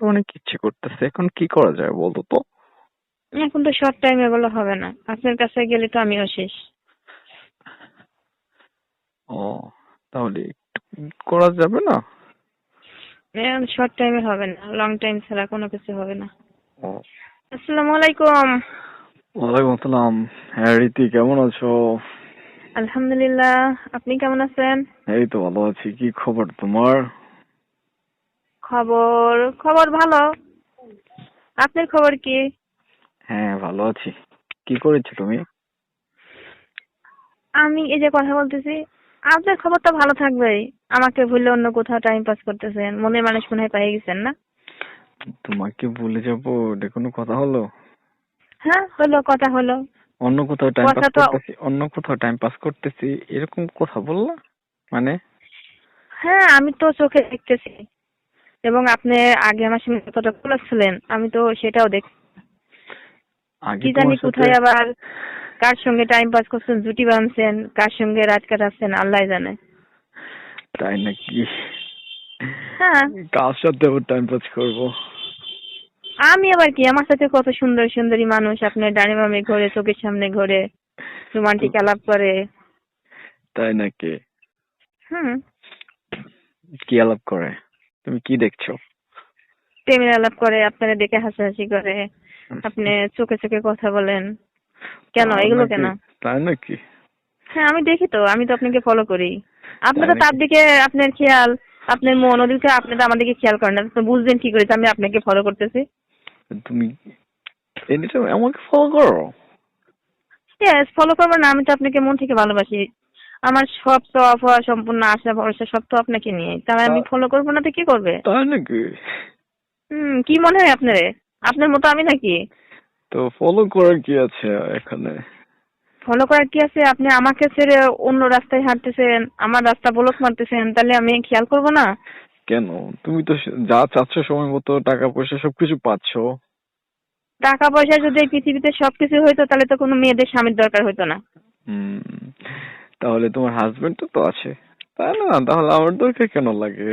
তো অনেক ইচ্ছে করতেছে। এখন কি করা যায় বলতো তো? এখন তো শর্ট টাইম এগুলো হবে না। আপনার কাছে গেলে তো আমিও শেষ। ও তাহলে একটু করা যাবে না? শর্ট টাইমে হবে না। লং টাইম ছাড়া কোনো কিছু হবে না। ও। আসসালামু আলাইকুম। ওয়ালাইকুম আসসালাম। হ্যাঁ রীতি কেমন আছো? আলহামদুলিল্লাহ। আপনি কেমন আছেন? এই তো ভালো আছি। কি খবর তোমার? খবর খবর ভালো? আপনার খবর কি? হ্যাঁ ভালো আছি। কি করেছ তুমি? আমি এই যে কথা বলতেছি আপনার খবর তো ভালো থাকবেই। আমাকে ভুলে অন্য কোথাও টাইম পাস করতেছেন মনের মানুষ মনে হয় পেয়ে গেছেন না? তোমাকে ভুলে যাব এটা কোনো কথা হলো? হ্যাঁ হলো কথা হলো। অন্য কোথাও টাইম পাস কথা তো- করতেছি অন্য কোথাও টাইম পাস করতেছি এরকম কথা বললা? মানে? হ্যাঁ আমি তো চোখে দেখতেছি। এবং আপনি আগে আমার সঙ্গে কতটা ক্লোজ ছিলেন আমি তো সেটাও দেখ। কি জানি কোথায় আবার কার সঙ্গে টাইম পাস করছেন জুটি বাঁধছেন কার সঙ্গে রাত কাটাচ্ছেন আল্লাহ জানে। তাই নাকি? হ্যাঁ। কার সাথে টাইম পাস করব? আমি আবার কি? আমার সাথে কত সুন্দর সুন্দরী মানুষ আপনার ডানে বামে ঘোরে চোখের সামনে ঘোরে রোমান্টিক আলাপ করে। তাই নাকি? হুম। কি আলাপ করে? তুমি কি দেখছ? প্রেমের আলাপ করে আপনারা দেখে হাসাহাসি করে আপনি চোখে চোখে কথা বলেন। কেন এগুলো কেন? তাই নাকি? হ্যাঁ আমি দেখি তো আমি তো আপনাকে ফলো করি। আপনি তাই তো তার দিকে আপনার খেয়াল আপনার মন ওদিকে আপনি তো আমার দিকে খেয়াল করেন না। তো বুঝবেন কি করে যে আমি আপনাকে ফলো করতেছি। তুমি এনিটাইম আমাকে ফলো করো? ইয়েস ফলো করব না আমি তো আপনাকে মন থেকে ভালোবাসি। আমার সব তো সম্পূর্ণ আশা ভরসা সব তো আপনাকে নিয়ে তাহলে আমি ফলো করব না তো কি করবে? তাই নাকি? হুম কি মনে হয় আপনার? আপনার মতো আমি নাকি? তো ফলো করার কি আছে এখানে? ফলো করার কি আছে? আপনি আমাকে ছেড়ে অন্য রাস্তায় হাঁটতেছেন আমার রাস্তা ব্লক মারতেছেন তাহলে আমি খেয়াল করব না? কেন? তুমি তো যা চাচ্ছ সময় মতো টাকা পয়সা সবকিছু পাচ্ছ। টাকা পয়সা যদি এই পৃথিবীতে সবকিছু হইতো তাহলে তো কোনো মেয়েদের স্বামীর দরকার হইতো না। হুম, তাহলে তোমার হাজবেন্ড তো তো আছে। তাই না তাহলে আমার দরকার কেন লাগে?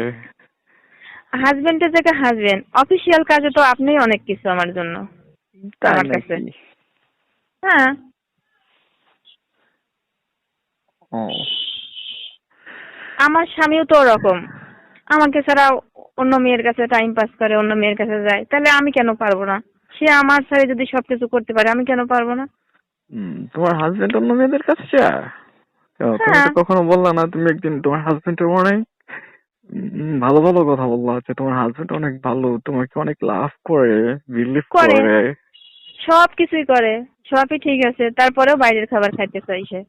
হাজবেন্ডের জায়গায় হাজবেন্ড অফিসিয়াল কাজে তো আপনিই অনেক কিছু আমার জন্য। আমার কাছে। হ্যাঁ। আমার স্বামীও তো ওরকম। আমাকে ছাড়া অন্য মেয়ের কাছে টাইম পাস করে অন্য মেয়ের কাছে যায়। তাহলে আমি কেন পারব না? সে আমার ছাড়া যদি সবকিছু করতে পারে আমি কেন পারব না? হুম, তোমার হাজবেন্ড অন্য মেয়েদের কাছে যায়? তুমি তো হ্যাঁ। কখনো বললা না তুমি একদিন তোমার হাজবেন্ডের অনেক ভালো ভালো কথা বললা হচ্ছে তোমার হাজবেন্ড অনেক ভালো তোমাকে অনেক লাভ করে বিলিভ করে। করে। সব কিছুই করে সবই ঠিক আছে। তারপরেও বাইরের খাবার খাইতে চাই সে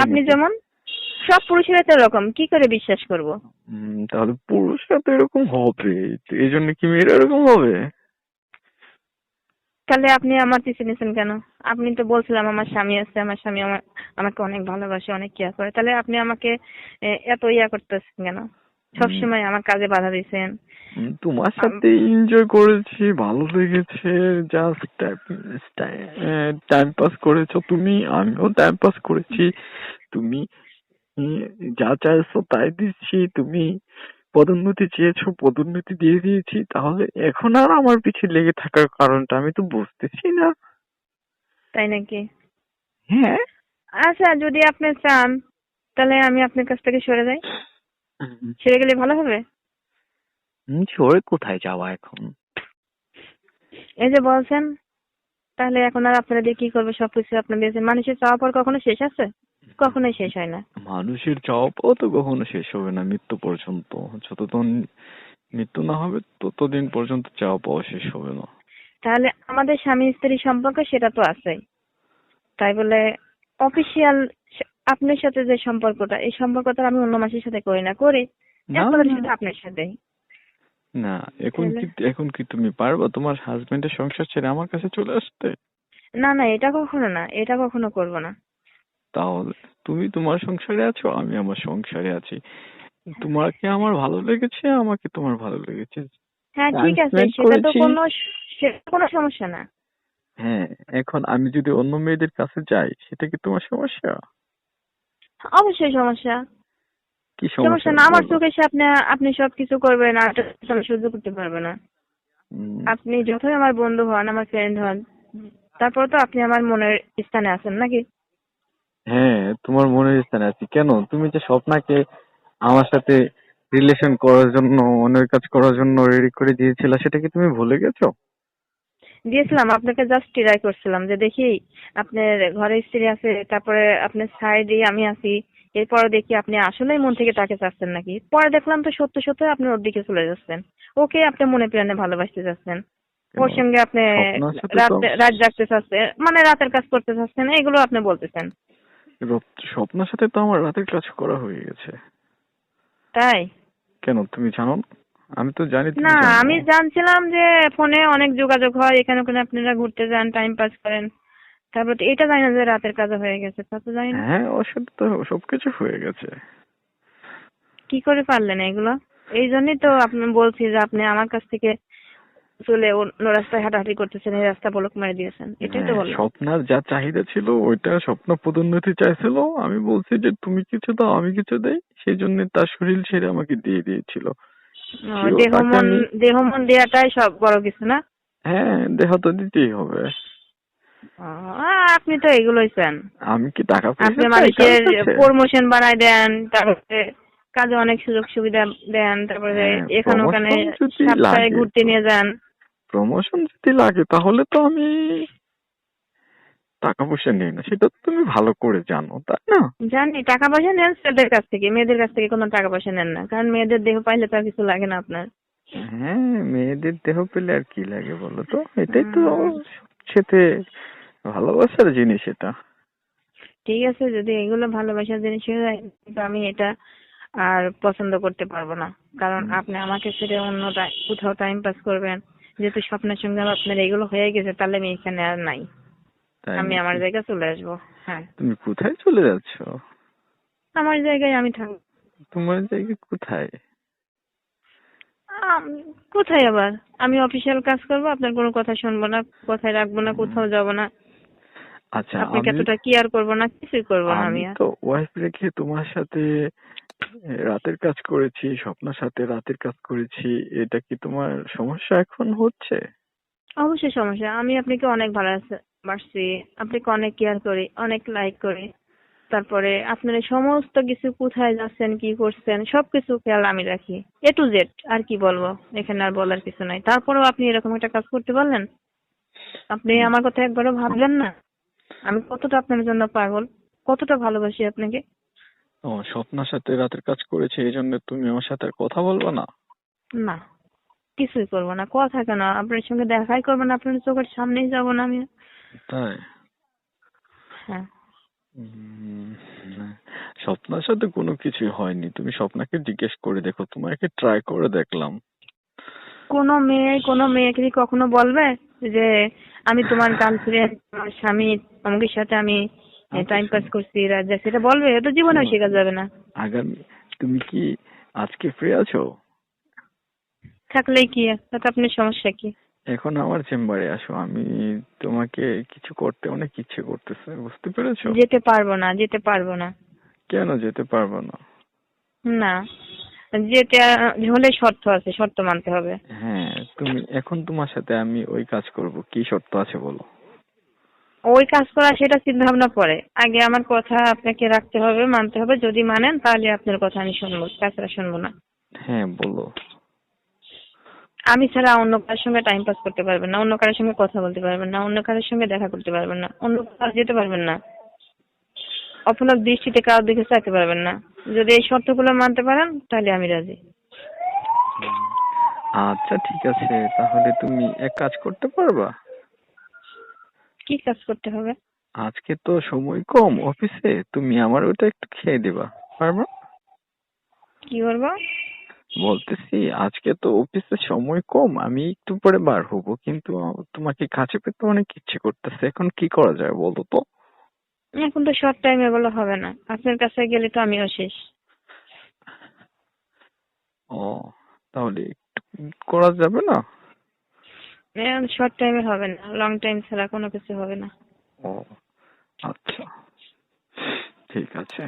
আপনি যেমন সব পুরুষেরা তো এরকম কি করে বিশ্বাস করব? হুম, তাহলে পুরুষরা তো এরকম হবে এই জন্য কি মেয়েরা এরকম হবে? তাহলে আপনি আমার পিছু নিয়েছেন কেন? আপনি তো বলছিলাম আমার স্বামী আছে আমার স্বামী আমার আমাকে অনেক ভালোবাসে অনেক কেয়ার করে। তাহলে আপনি আমাকে এত ইয়া করতেছেন কেন? সবসময় আমার কাজে বাধা দিয়েছেন তোমার সাথে এনজয় করেছি ভালো লেগেছে জাস্ট টাইম পাস করেছ তুমি আমিও টাইম পাস করেছি। তুমি যা চাইছো তাই দিচ্ছি তুমি পদোন্নতি চেয়েছো পদোন্নতি দিয়ে দিয়েছি তাহলে এখন আর আমার পিছে লেগে থাকার কারণটা আমি তো বুঝতেছি না। তাই নাকি? হ্যাঁ। আচ্ছা যদি আপনি চান তাহলে আমি আপনার কাছ থেকে সরে যাই। সরে গেলে ভালো হবে? সরে কোথায় যাওয়া এখন? এই যে বলছেন তাহলে এখন আর আপনারা দিয়ে কি করবে? সবকিছু আপনার দিয়েছেন মানুষের চাওয়া পর কখনো শেষ আছে? কখনোই শেষ হয় না। মানুষের চাওয়া পাওয়া তো কখনো শেষ হবে না মৃত্যু পর্যন্ত। যতদিন মৃত্যু না হবে ততদিন পর্যন্ত চাওয়া পাওয়া শেষ হবে না। তাহলে আমাদের স্বামী স্ত্রী সম্পর্ক সেটা তো আছেই। তাই বলে অফিসিয়াল আপনার সাথে যে সম্পর্কটা এই সম্পর্কটা আমি অন্য মাসের সাথে করি না করি। শুধু আপনার সাথেই। না এখন কি এখন কি তুমি পারবা তোমার হাজবেন্ডের সংসার ছেড়ে আমার কাছে চলে আসতে? না না এটা কখনো না এটা কখনো করব না। তাহলে তুমি তোমার সংসারে আছো আমি আমার সংসারে আছি। তোমাকে আমার ভালো লেগেছে আমাকে তোমার ভালো লেগেছে। হ্যাঁ ঠিক আছে সেটা তো কোনো সেটা কোনো সমস্যা না। হ্যাঁ এখন আমি যদি অন্য মেয়েদের কাছে যাই সেটা কি তোমার সমস্যা? অবশ্যই সমস্যা। কি সমস্যা না আমার? চোখের সামনে আপনি সবকিছু করবেন আর আমি সহ্য করতে পারব না। আপনি যতই আমার বন্ধু হন আমার ফ্রেন্ড হন তারপর তো আপনি আমার মনের স্থানে আছেন নাকি? হ্যাঁ তোমার মনের স্থানে আছি। কেন? তুমি যে স্বপ্নাকে আমার সাথে রিলেশন করার জন্য অনেক কাজ করার জন্য রেডি করে দিয়েছিলে সেটা কি তুমি ভুলে গেছো? দিয়েছিলাম আপনাকে জাস্ট ট্রাই করছিলাম যে দেখি আপনার ঘরে স্ত্রী আছে তারপরে আপনার সাইডে আমি আছি এরপরে দেখি আপনি আসলেই মন থেকে তাকে চাচ্ছেন নাকি? পরে দেখলাম তো সত্য সত্য আপনি ওর দিকে চলে যাচ্ছেন। ওকে আপনি মনে প্রাণে ভালোবাসতে চাচ্ছেন। ওর সঙ্গে আপনি রাত রাত জাগতে চাচ্ছেন মানে রাতের কাজ করতে চাচ্ছেন এগুলো আপনি বলতেছেন। স্বপ্নের সাথে তো আমার রাতের কাজ করা হয়ে গেছে। তাই? কেন? তুমি জানো? আমি তো জানি না। আমি জানছিলাম যে ফোনে অনেক যোগাযোগ হয় এখানে ওখানে আপনারা ঘুরতে যান টাইম পাস করেন। তারপর এটা জানি না যে রাতের কাজ হয়ে গেছে তা তো জানি না। হ্যাঁ ওর সাথে তো সবকিছু হয়ে গেছে। কি করে পারলেন এগুলো? এই জন্যই তো আপনি বলছি যে আপনি আমার কাছ থেকে চলে অন্য রাস্তায় হাঁটাহাঁটি করতেছেন এই রাস্তা বলক মেরে দিয়েছেন। এটাই তো হ্যাঁ, স্বপ্নার যা চাহিদা ছিল ওইটা স্বপ্ন পদোন্নতি চাইছিল। আমি বলছি যে তুমি কিছু দাও আমি কিছু দেই। সেই জন্য তার শরীর ছেড়ে আমাকে দিয়ে দিয়েছিল। দেহ মন দেহ মন দেওয়াটাই সব বড় কিছু না? হ্যাঁ দেহ তো দিতেই হবে। আপনি তো এগুলোই চান। আমি কি টাকা পয়সা আপনি মানুষের? প্রমোশন বানাই দেন তারপরে কাজে অনেক সুযোগ সুবিধা দেন তারপরে হ্যাঁ, এখানে ওখানে সপ্তাহে ঘুরতে নিয়ে যান। প্রমোশন যদি লাগে তাহলে তো আমি টাকা পয়সা নেই না। সেটা তো তুমি ভালো করে জানো তাই না? জানি টাকা পয়সা নেন ছেলেদের কাছ থেকে মেয়েদের কাছ থেকে কোনো টাকা পয়সা নেন না কারণ মেয়েদের দেহ পাইলে তো আর কিছু লাগে না আপনার। হ্যাঁ মেয়েদের দেহ পেলে আর কি লাগে বলো তো? এটাই তো। সাথে ভালোবাসার জিনিস এটা। ঠিক আছে যদি এগুলো ভালোবাসার জিনিস হয়ে যায় কিন্তু আমি এটা আর পছন্দ করতে পারব না। কারণ আপনি আমাকে ছেড়ে অন্য কোথাও টাইম পাস করবেন যেহেতু স্বপ্নের সঙ্গে আপনার এগুলো হয়ে গেছে তাহলে আমি এখানে আর নাই। আমি আমার জায়গায় চলে আসব হ্যাঁ। তুমি কোথায় চলে যাচ্ছ? আমার জায়গায় আমি থাকব তোমার জায়গা কোথায়? আম, কোথায় আবার? আমি অফিসিয়াল কাজ করব আপনার কোনো কথা শুনব না কোথায় রাখব না কোথাও যাব না। আচ্ছা আপনাকে এতটা কেয়ার করব না কিছুই করব না আমি আমি তো ওয়াইফ রেখে তোমার সাথে রাতের কাজ করেছি স্বপ্নের সাথে রাতের কাজ করেছি এটা কি তোমার সমস্যা এখন হচ্ছে? অবশ্যই সমস্যা। আমি আপনাকে অনেক ভালোবাসি আপনাকে অনেক কেয়ার করি অনেক লাইক করি। তারপরে আপনার সমস্ত কিছু কোথায় যাচ্ছেন কি করছেন সবকিছু খেয়াল আমি রাখি। এ টু জেড আর কি বলব? এখানে আর বলার কিছু নাই। তারপরেও আপনি এরকম একটা কাজ করতে পারলেন? আপনি আমার কথা একবারও ভাবলেন না? আমি কতটা আপনার জন্য পাগল? কতটা ভালোবাসি আপনাকে? ও স্বপ্নের সাথে রাতের কাজ করেছি এই জন্য তুমি আমার সাথে কথা বলবে না? না কিছুই করব না কথা কেন? আপনার সঙ্গে দেখাই করব না আপনার চোখের সামনেই যাব না আমি। তাই? হ্যাঁ। স্বপ্নের সাথে কোনো কিছুই হয়নি। তুমি স্বপ্নাকে জিজ্ঞেস করে দেখো তোমাকে ট্রাই করে দেখলাম। কোনো মেয়ে কোনো মেয়েকে কি কখনো বলবে যে আমি তোমার গার্লফ্রেন্ড আমার স্বামী অমুকের সাথে আমি আচ্ছা, টাইম পাস করছি রাত যাচ্ছি। এটা বলবে এটা জীবনেও শেখা যাবে না। আগামী তুমি কি আজকে ফ্রি আছো? থাকলেই কি তাতে আপনার সমস্যা কি? এখন আমার চেম্বারে আসো আমি তোমাকে কিছু করতে অনেক ইচ্ছে করতেছে বুঝতে পেরেছ? যেতে পারব না যেতে পারব না। কেন যেতে পারব না? না। যেতে হলে শর্ত আছে শর্ত মানতে হবে। হ্যাঁ তুমি এখন তোমার সাথে আমি ওই কাজ করব। কি শর্ত আছে বলো? ওই কাজ করা সেটা চিন্তা ভাবনা পরে। আগে আমার কথা আপনাকে রাখতে হবে মানতে হবে। যদি মানেন তাহলে আপনার কথা আমি শুনব তাছাড়া শুনব না। হ্যাঁ বলো। আমি ছাড়া অন্য কারোর সঙ্গে টাইম পাস করতে পারবেন না অন্য কারোর সঙ্গে কথা বলতে পারবেন না অন্য কারোর সঙ্গে দেখা করতে পারবেন না অন্য কোথাও যেতে পারবেন না। অপলক দৃষ্টিতে কারও দিকে চাইতে পারবেন না। যদি এই শর্তগুলো মানতে পারেন তাহলে আমি রাজি। আচ্ছা ঠিক আছে। তাহলে তুমি এক কাজ করতে পারবা? কি কাজ করতে হবে? আজকে তো সময় কম অফিসে তুমি আমার ওটা একটু খেয়ে দিবা। পারবা? কি করব? বলতেছি আজকে তো অফিসে সময় কম আমি একটু পরে বার হব কিন্তু তোমাকে কাছে পেতে অনেক ইচ্ছে করতেছে। এখন কি করা যায় বলো তো? এখন তো শর্ট টাইম এগুলো হবে না। আপনার কাছে গেলে তো আমিও শেষ। ও তাহলে একটু করা যাবে না? শর্ট টাইমে হবে না। লং টাইম ছাড়া কোনো কিছু হবে না। ও আচ্ছা। ঠিক আছে।